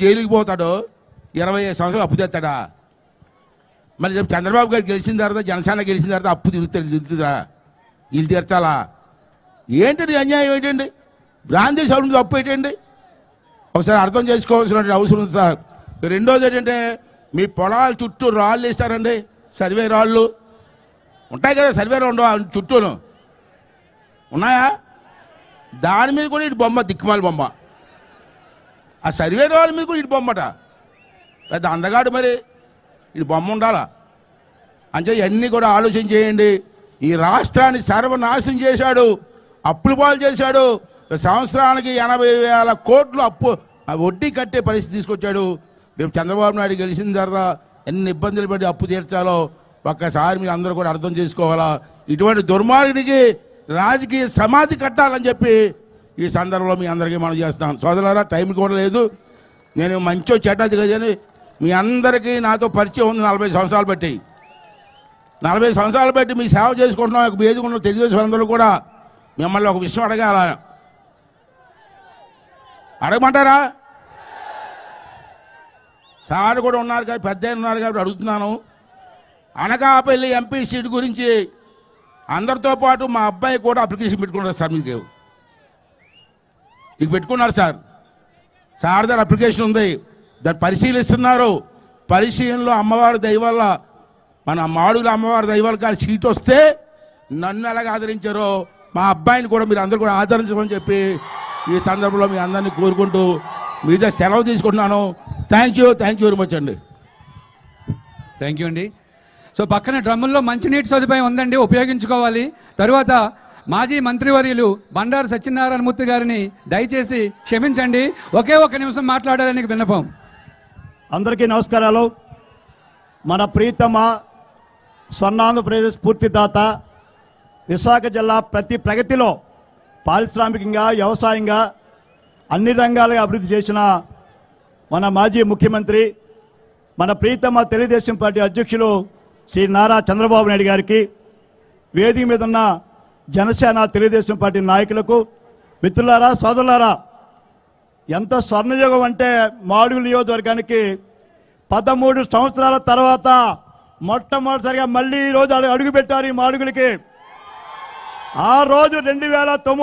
జైలుకి పోతాడు? ఇరవై ఐదు సంవత్సరాలు అప్పు తెస్తాడా? మరి రేపు చంద్రబాబు గారు గెలిచిన తర్వాత జనసేన గెలిచిన తర్వాత అప్పు తిరుగుతాడు తిరుగుతుందా ఇల్లు తీర్చాలా? ఏంటండి అన్యాయం ఏంటండి? గాంధీ సౌండ్ అప్పు ఏంటండి? ఒకసారి అర్థం చేసుకోవాల్సిన అవసరం ఉంది సార్. రెండోది ఏంటంటే మీ పొలాల చుట్టూ రాళ్ళు ఇస్తారండి సర్వే రాళ్ళు. ఉంటాయి కదా సర్వే రాళ్ళు చుట్టూను. ఉన్నాయా? దాని మీద కూడా ఇటు బొమ్మ దిక్కుమాల బొమ్మ. ఆ సర్వే వాళ్ళ మీకు ఇటు బొమ్మట. పెద్ద అందగాడు మరి. ఇటు బొమ్మ ఉండాలా? అంటే ఇవన్నీ కూడా ఆలోచన చేయండి. ఈ రాష్ట్రాన్ని సర్వనాశనం చేశాడు. అప్పులు పాలు చేశాడు. సంవత్సరానికి ఎనభై వేల కోట్లు అప్పు వడ్డీ కట్టే పరిస్థితి తీసుకొచ్చాడు. రేపు చంద్రబాబు నాయుడు గెలిచిన తర్వాత ఎన్ని ఇబ్బందులు పడి అప్పు తీర్చాలో ఒక్కసారి మీరు అందరూ కూడా అర్థం చేసుకోవాలా? ఇటువంటి దుర్మార్గుడికి రాజకీయ సమాధి కట్టాలని చెప్పి ఈ సందర్భంలో మీ అందరికీ మనం చేస్తాం. సోదరులారా టైం కూడా లేదు. నేను మంచో చెడ్డది కదని మీ అందరికీ నాతో పరిచయం ఉంది నలభై సంవత్సరాలు బట్టి. నలభై సంవత్సరాలు బట్టి మీ సేవ చేసుకుంటున్నాం. ఒక వేదిక తెలుగుదేశం అందరూ కూడా మిమ్మల్ని ఒక విషయం అడగాల. అడగమంటారా? సార్ కూడా ఉన్నారు కాబట్టి పెద్ద ఉన్నారు కాబట్టి అడుగుతున్నాను. అనకాపల్లి ఎంపీ సీట్ గురించి అందరితో పాటు మా అబ్బాయి కూడా అప్లికేషన్ పెట్టుకుంటారు సార్ మీకు. ఇక పెట్టుకున్నారు సార్. సార్ దాని అప్లికేషన్ ఉంది. దాన్ని పరిశీలిస్తున్నారు. పరిశీలనలో అమ్మవారి దయవల్ల మన మాడుగుల అమ్మవారి దయవల్ల కానీ సీట్ వస్తే నన్ను ఎలాగ ఆదరించారో మా అబ్బాయిని కూడా మీరు అందరూ కూడా ఆదరించమని చెప్పి ఈ సందర్భంలో మీ అందరినీ కోరుకుంటూ మీద సెలవు తీసుకుంటున్నాను. Thank you thank you very much అండి. థ్యాంక్ యూ అండి. సో పక్కన డ్రమ్ముల్లో మంచినీటి సదుపాయం ఉందండి ఉపయోగించుకోవాలి. తర్వాత మాజీ మంత్రివర్యులు బండారు సత్యనారాయణమూర్తి గారిని దయచేసి క్షమించండి. ఒకే ఒక నిమిషం మాట్లాడాలని విన్నపం. అందరికీ నమస్కారాలు. మన ప్రీతమ స్వర్ణాంధ్రప్రదేశ్ స్ఫూర్తిదాత విశాఖ జిల్లా ప్రతి ప్రగతిలో పారిశ్రామికంగా వ్యవసాయంగా అన్ని రంగాలుగా అభివృద్ధి చేసిన మన మాజీ ముఖ్యమంత్రి మన ప్రీతమ తెలుగుదేశం పార్టీ అధ్యక్షులు శ్రీ నారా చంద్రబాబు నాయుడు గారికి వేదిక మీద ఉన్న జనసేన తెలుగుదేశం పార్టీ నాయకులకు మిత్రులారా సోదరులారా ఎంత స్వర్ణయుగం అంటే మాడుగుల నియోజకవర్గానికి పదమూడు సంవత్సరాల తర్వాత మొట్టమొదటిసారిగా మళ్ళీ ఈరోజు రోజు అడుగు పెట్టారు ఈ మాడుగులకి. ఆ రోజు రెండు వేల తొమ్మిది